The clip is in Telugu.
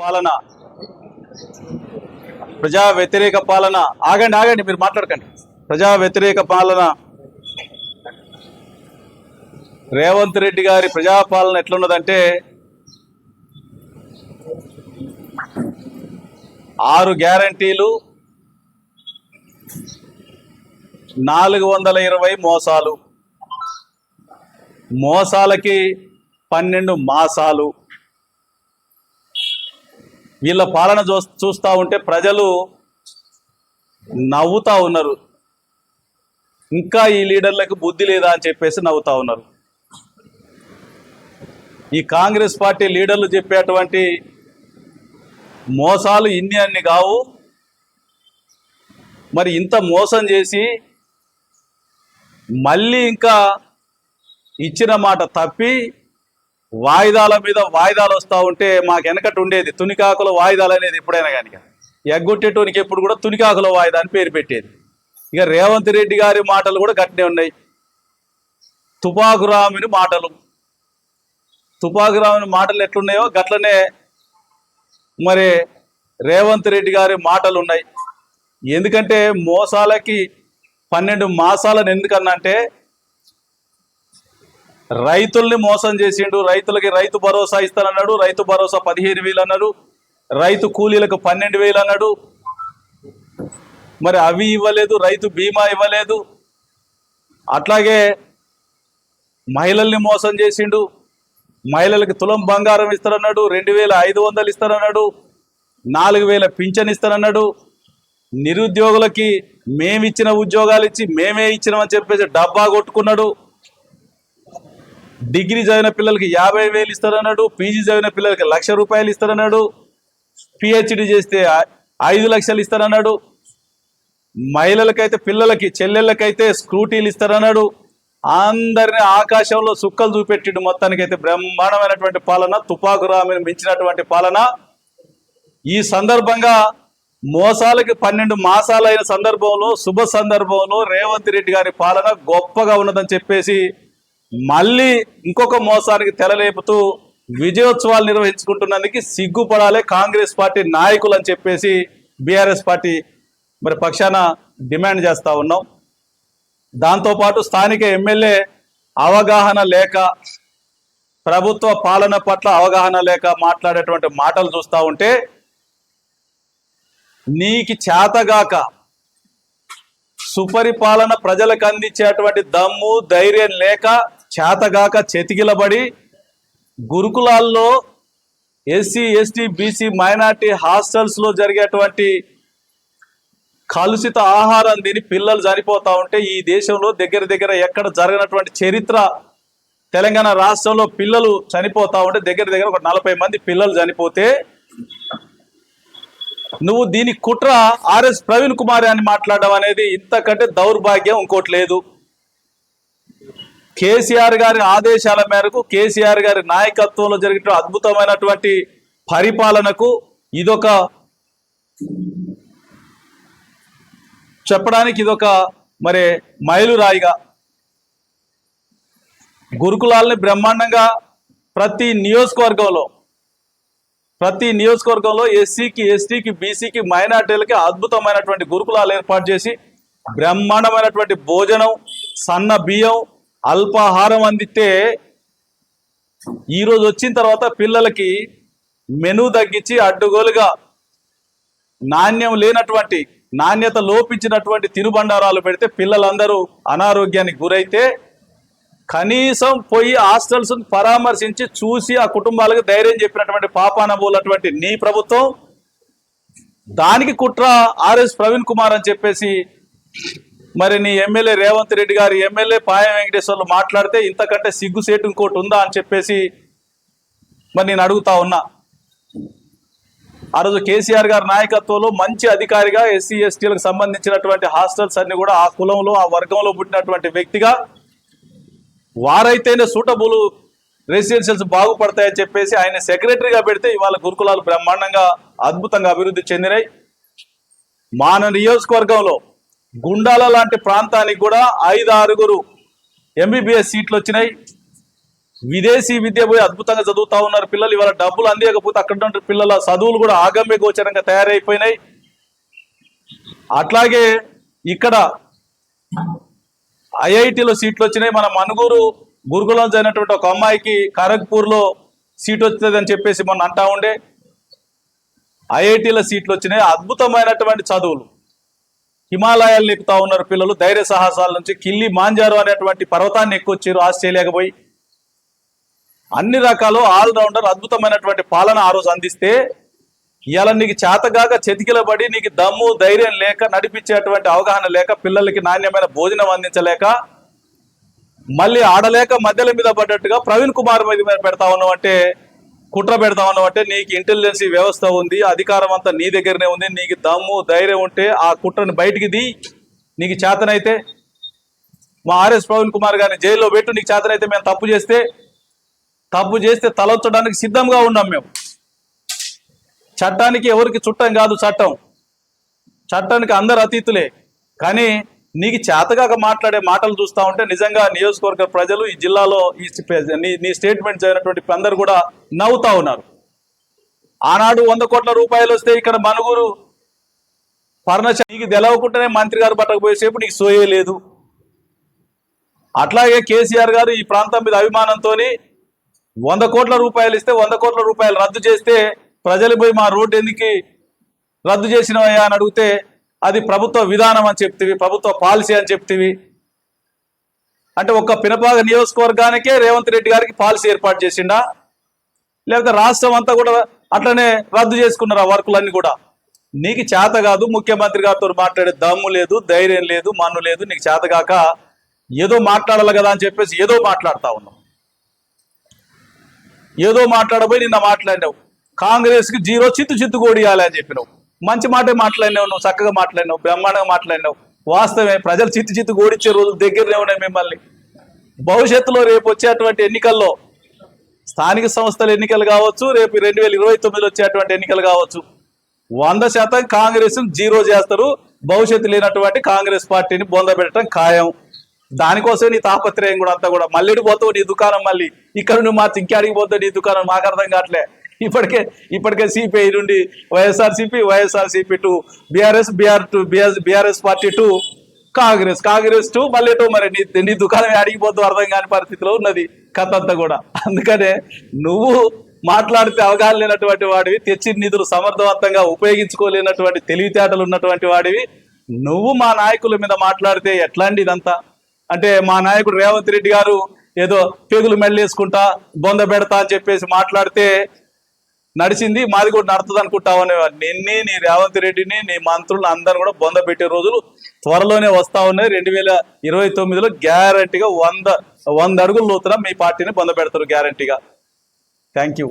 పాలన. ప్రజా వ్యతిరేక పాలన. ఆగండి ఆగండి మీరు మాట్లాడకండి. ప్రజా వ్యతిరేక పాలన. రేవంత్ రెడ్డి గారి ప్రజాపాలన ఎట్లున్నదంటే ఆరు గ్యారంటీలు నాలుగు వందల ఇరవై మోసాలు. మోసాలకి పన్నెండు మాసాలు. వీళ్ళ పాలన చూ చూస్తూ ఉంటే ప్రజలు నవ్వుతూ ఉన్నారు. ఇంకా ఈ లీడర్లకు బుద్ధి లేదా అని చెప్పేసి నవ్వుతా ఉన్నారు. ఈ కాంగ్రెస్ పార్టీ లీడర్లు చెప్పేటువంటి మోసాలు ఇన్ని అన్ని కావు. మరి ఇంత మోసం చేసి మళ్ళీ ఇంకా ఇచ్చిన మాట తప్పి వాయిదాల మీద వాయిదాలు వస్తూ ఉంటే మాకు వెనకటి ఉండేది. తునికాకుల వాయిదాలు అనేది ఎప్పుడైనా కానీ ఎగ్గొట్టేటోనికి ఎప్పుడు కూడా తునికాకుల వాయిదా అని పేరు పెట్టేది. ఇక రేవంత్ రెడ్డి గారి మాటలు కూడా గట్టినే ఉన్నాయి. తుపాకురామిని మాటలు. తుపాకురామిని మాటలు ఎట్లున్నాయో గట్లనే మరి రేవంత్ రెడ్డి గారి మాటలు ఉన్నాయి. ఎందుకంటే మోసాలకి పన్నెండు మాసాలను ఎందుకన్నా అంటే రైతుల్ని మోసం చేసిండు రైతులకి రైతు భరోసా ఇస్తానన్నాడు రైతు భరోసా పదిహేను వేలు అన్నాడు రైతు కూలీలకు పన్నెండు వేలు అన్నాడు మరి అవి ఇవ్వలేదు రైతు బీమా ఇవ్వలేదు. అట్లాగే మహిళల్ని మోసం చేసిండు మహిళలకి తులం బంగారం ఇస్తారన్నాడు రెండు వేల ఐదు వందలు ఇస్తారన్నాడు నాలుగు వేల పింఛన్ ఇస్తానన్నాడు. నిరుద్యోగులకి మేమిచ్చిన ఉద్యోగాలు ఇచ్చి మేమే ఇచ్చినామని చెప్పేసి డబ్బా కొట్టుకున్నాడు. డిగ్రీ చదివిన పిల్లలకి యాభై వేలు ఇస్తారన్నాడు పీజీ చదివిన పిల్లలకి లక్ష రూపాయలు ఇస్తారన్నాడు పిహెచ్డి చేస్తే ఐదు లక్షలు ఇస్తారన్నాడు. మహిళలకైతే పిల్లలకి చెల్లెళ్ళకైతే స్క్రూటీలు ఇస్తారన్నాడు. అందరిని ఆకాశంలో సుక్కలు చూపెట్టిండు మొత్తానికైతే బ్రహ్మాండమైనటువంటి పాలన తుపాకు రామిని మించినటువంటి పాలన. ఈ సందర్భంగా మోసాలకి పన్నెండు మాసాలైన సందర్భంలో శుభ సందర్భంలో రేవంత్ రెడ్డి గారి పాలన గొప్పగా ఉన్నదని చెప్పేసి మళ్ళీ ఇంకొక మోసానికి తెరలేపుతూ విజయోత్సవాలు నిర్వహించుకుంటున్నందుకు సిగ్గుపడాలి కాంగ్రెస్ పార్టీ నాయకులు అని చెప్పేసి బీఆర్ఎస్ పార్టీ మరి పక్షాన డిమాండ్ చేస్తూ ఉన్నాం. దాంతోపాటు స్థానిక ఎమ్మెల్యే అవగాహన లేక ప్రభుత్వ పాలన పట్ల అవగాహన లేక మాట్లాడేటువంటి మాటలు చూస్తూ ఉంటే నీకి చేతగాక సుపరిపాలన ప్రజలకు అందించేటువంటి దమ్ము ధైర్యం లేక చేతగాక చెతికిలబడి గురుకులాల్లో ఎస్సీ ఎస్టీ బీసీ మైనార్టీ హాస్టల్స్లో జరిగేటువంటి కలుషిత ఆహారం తిని పిల్లలు చనిపోతూ ఉంటే ఈ దేశంలో దగ్గర దగ్గర ఎక్కడ జరగనటువంటి చరిత్ర తెలంగాణ రాష్ట్రంలో పిల్లలు చనిపోతూ ఉంటే దగ్గర దగ్గర ఒక నలభై మంది పిల్లలు చనిపోతే నువ్వు దీని కుట్ర ఆర్ఎస్ ప్రవీణ్ కుమార్ అని మాట్లాడడం అనేది ఇంతకంటే దౌర్భాగ్యం ఇంకోటి లేదు. కేసీఆర్ గారి ఆదేశాల మేరకు కేసీఆర్ గారి నాయకత్వంలో జరిగిన అద్భుతమైనటువంటి పరిపాలనకు ఇదొక చెప్పడానికి ఇదొక మరి మైలురాయిగా గురుకులాల్ని బ్రహ్మాండంగా ప్రతి నియోజకవర్గంలో ప్రతి నియోజకవర్గంలో ఎస్సీకి ఎస్టీకి బీసీకి మైనార్టీలకి అద్భుతమైనటువంటి గురుకులాలు ఏర్పాటు చేసి బ్రహ్మాండమైనటువంటి భోజనం సన్న బియ్యం అల్పాహారం అందితే ఈరోజు వచ్చిన తర్వాత పిల్లలకి మెను తగ్గించి అడ్డుగోలుగా నాణ్యం లేనటువంటి నాణ్యత లోపించినటువంటి తినుబండారాలు పెడితే పిల్లలందరూ అనారోగ్యానికి గురైతే కనీసం పోయి హాస్టల్స్ పరామర్శించి చూసి ఆ కుటుంబాలకు ధైర్యం చెప్పినటువంటి పాపాన పోలటువంటి నీ ప్రభుత్వం దానికి కుట్ర ఆర్ఎస్ ప్రవీణ్ కుమార్ అని చెప్పేసి మరి నీ ఎమ్మెల్యే రేవంత్ రెడ్డి గారు ఎమ్మెల్యే పాయం వెంకటేశ్వర్లు మాట్లాడితే ఇంతకంటే సిగ్గుసేటు ఇంకోటి ఉందా అని చెప్పేసి మరి నేను అడుగుతా ఉన్నా. ఆ రోజు కేసీఆర్ గారి నాయకత్వంలో మంచి అధికారిగా ఎస్సీ ఎస్టీలకు సంబంధించినటువంటి హాస్టల్స్ అన్ని కూడా ఆ కులంలో ఆ వర్గంలో పుట్టినటువంటి వ్యక్తిగా వారైతేనే సూటబుల్ రెసిడెన్షియల్స్ బాగుపడతాయని చెప్పేసి ఆయన సెక్రటరీగా పెడితే ఇవాళ గురుకులాలు బ్రహ్మాండంగా అద్భుతంగా అభివృద్ధి చెందినాయి. మాన నియోజకవర్గంలో గుండాల లాంటి ప్రాంతానికి కూడా ఐదు ఆరుగురు ఎంబీబీఎస్ సీట్లు వచ్చినాయి. విదేశీ విద్య పోయి అద్భుతంగా చదువుతా ఉన్నారు పిల్లలు. ఇవాళ డబ్బులు అందియకపోతే అక్కడ ఉన్న పిల్లల చదువులు కూడా ఆగమ్య గోచరంగా తయారైపోయినాయి. అట్లాగే ఇక్కడ ఐఐటిలో సీట్లు వచ్చినాయి. మన మనుగురు గురుకులం అయినటువంటి ఒక అమ్మాయికి ఖరగ్పూర్లో సీట్ వస్తుంది చెప్పేసి మొన్న అంటా ఉండే. ఐఐటీలో సీట్లు వచ్చినాయి. అద్భుతమైనటువంటి చదువులు. హిమాలయాలు ఎక్కుతా ఉన్నారు పిల్లలు. ధైర్య సాహసాల నుంచి కిల్లి మాంజారు అనేటువంటి పర్వతాన్ని ఎక్కువచ్చారు ఆస్ట్రేలియాకి పోయి. అన్ని రకాలు ఆల్రౌండర్ అద్భుతమైనటువంటి పాలన ఆ రోజు అందిస్తే ఇవాళ నీకు చేతగాక చెతికిలబడి నీకు దమ్ము ధైర్యం లేక నడిపించేటువంటి అవగాహన లేక పిల్లలకి నాణ్యమైన భోజనం అందించలేక మళ్ళీ ఆడలేక మధ్యల మీద పడ్డట్టుగా ప్రవీణ్ కుమార్ మీద మీద పెడతా ఉన్నావు అంటే కుట్ర పెడతా అంటే నీకు ఇంటెలిజెన్సీ వ్యవస్థ ఉంది అధికారం అంతా నీ దగ్గరనే ఉంది నీకు దమ్ము ధైర్యం ఉంటే ఆ కుట్రని బయటికి దీ నీకు చేతనైతే. మా ఆర్ఎస్ ప్రవీణ్ కుమార్ గారిని జైల్లో పెట్టు నీకు చేతనైతే మేము తప్పు చేస్తే తప్పు చేస్తే తలొచ్చడానికి సిద్ధంగా ఉన్నాం మేము. చట్టానికి ఎవరికి చుట్టం కాదు చట్టం. చట్టానికి అందరు అతీతులే. కానీ నీకు చేతగాక మాట్లాడే మాటలు చూస్తా ఉంటే నిజంగా నియోజకవర్గ ప్రజలు ఈ జిల్లాలో ఈ నీ నీ స్టేట్మెంట్ చదివినటువంటి అందరు కూడా నవ్వుతా ఉన్నారు. ఆనాడు వంద కోట్ల రూపాయలు వస్తే ఇక్కడ మనుగురు పర్ణశ నీకు తెలవకుండానే మంత్రి గారు పట్టకపోయేసేపు నీకు సోయే లేదు. అట్లాగే కేసీఆర్ గారు ఈ ప్రాంతం మీద అభిమానంతో వంద కోట్ల రూపాయలు ఇస్తే వంద కోట్ల రూపాయలు రద్దు చేస్తే ప్రజలు పోయి మా రోడ్డు ఎందుకు రద్దు చేసినవయ్యా అని అడిగితే అది ప్రభుత్వ విధానం అని చెప్తివి ప్రభుత్వ పాలసీ అని చెప్తివి. అంటే ఒక్క పినపాగ నియోజకవర్గానికే రేవంత్ రెడ్డి గారికి పాలసీ ఏర్పాటు చేసిండా? లేకపోతే రాష్ట్రం అంతా కూడా అట్లనే రద్దు చేసుకున్నారు ఆ వర్కులన్నీ కూడా? నీకు చేత కాదు ముఖ్యమంత్రి గారితో మాట్లాడే దమ్ము లేదు ధైర్యం లేదు మన్ను లేదు నీకు చేత కాక ఏదో మాట్లాడాలి కదా అని చెప్పేసి ఏదో మాట్లాడుతూ ఉన్నావు. ఏదో మాట్లాడబోయి నిన్న మాట్లాడినావు. కాంగ్రెస్కి జీరో చిత్తు చిత్తు కోడియాలి అని చెప్పినావు. మంచి మాట మాట్లాడినావు నువ్వు చక్కగా మాట్లాడినావు బ్రహ్మాండంగా మాట్లాడినావు. వాస్తవమే ప్రజలు చిత్తు చిత్తు కోడిచ్చే రోజులు దగ్గరనే ఉన్నాయి మిమ్మల్ని. భవిష్యత్తులో రేపు వచ్చేటువంటి ఎన్నికల్లో స్థానిక సంస్థల ఎన్నికలు కావచ్చు రేపు రెండు వేల ఇరవై తొమ్మిదిలో వచ్చేటువంటి ఎన్నికలు కావచ్చు. వంద శాతం కాంగ్రెస్ జీరో చేస్తారు. భవిష్యత్తు లేనటువంటి కాంగ్రెస్ పార్టీని బొందబెట్టడం ఖాయం. దానికోసం నీ తాపత్రయం కూడా అంతా కూడా. మళ్ళీ పోతావు నీ దుకాణం మళ్ళీ. ఇక్కడ నువ్వు మార్చి ఇంకాడికి పోతావు నీ దుకాణం మాకు అర్థం కావట్లే. ఇప్పటికే ఇప్పటికే సిపిఐ నుండి YSR CP YSR CP to BRS BR to BRS party to Congress Congress to మళ్ళీ టు మరి నీ నీ దుకాణం అడిగిపోతూ అర్థం కాని పరిస్థితిలో ఉన్నది కథ అంతా కూడా. అందుకనే నువ్వు మాట్లాడితే అవగాహన లేనటువంటి వాడివి తెచ్చిన నిధులు సమర్థవంతంగా ఉపయోగించుకోలేనటువంటి తెలివితేటలు ఉన్నటువంటి వాడివి నువ్వు మా నాయకుల మీద మాట్లాడితే ఎట్లాంటి ఇదంతా? అంటే మా నాయకుడు రేవంత్ రెడ్డి గారు ఏదో పేగులు మెళ్ళేసుకుంటా బొంద పెడతా అని చెప్పేసి మాట్లాడితే నడిచింది మాది కూడా నడుతుంది అనుకుంటావు అనేవారు నిన్నే నీ రేవంత్ రెడ్డిని నీ మంత్రులు అందరిని కూడా బొంద పెట్టే రోజులు త్వరలోనే వస్తా ఉన్నాయి. రెండు వేల ఇరవై తొమ్మిదిలో గ్యారంటీగా వంద వంద అడుగులు లోతున మీ పార్టీని బొంద పెడతారు గ్యారంటీగా థ్యాంక్ యూ